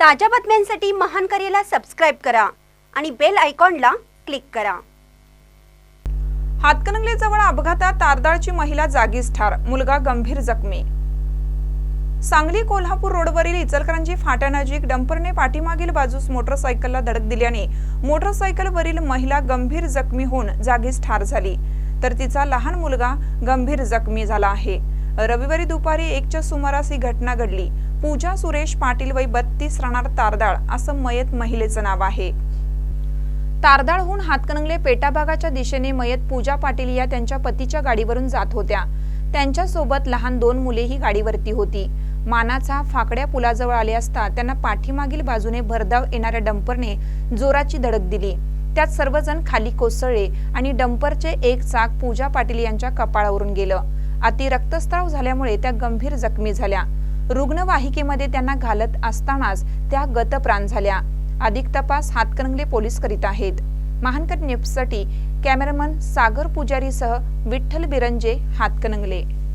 ताज्या बातम्यांसाठी महान करेला सबस्क्राईब करा आणि बेल आयकॉनला क्लिक करा. हातकणंगलेजवळ अपघातात तारदाळची महिला जागीच ठार मुलगा गंभीर जखमी. सांगली कोल्हापूर रोडवरील इचलकरंजी फाट्यानजीक डंपरने पाठीमागील बाजूस मोटरसायकलला धडक दिल्याने मोटरसायकलवरील महिला गंभीर जखमी होऊन जागीच ठार झाली. तर तिचा लहान मुलगा गंभीर जखमी झाला आहे. रविवारी दुपारी एकच्या सुमारास ही घटना घडली. पूजा सुरेश पाटील वय बत्तीस राहणार तारदाळ असं मयत महिलेचं नाव आहे. तारदाळहून हातकणंगले पेटा भागाच्या दिशेने मयत पूजा पाटील या त्यांच्या पतीच्या गाडीवरून जात होत्या. त्यांच्यासोबत लहान दोन मुलेही गाडीवरती होती. मानाचा फाकड्या पुलाजवळ आले असता त्यांना पाठीमागील बाजूने भरधाव येणाऱ्या डंपरने जोराची धडक दिली. त्यात सर्वजण खाली कोसळले आणि डंपरचे एक चाक पूजा पाटील यांच्या कपाळावरून गेलं. अति रक्तस्राव झाल्यामुळे त्या गंभीर जखमी झाल्या. रुग्णवाहिकेमध्ये त्यांना घालत असतानाच त्या गतप्राण झाल्या. अधिक तपास हातकणंगले पोलीस करीत आहेत. महानकट न्यूजसाठी कॅमेरामन सागर पुजारीसह विठ्ठल बिरंजे हातकणंगले.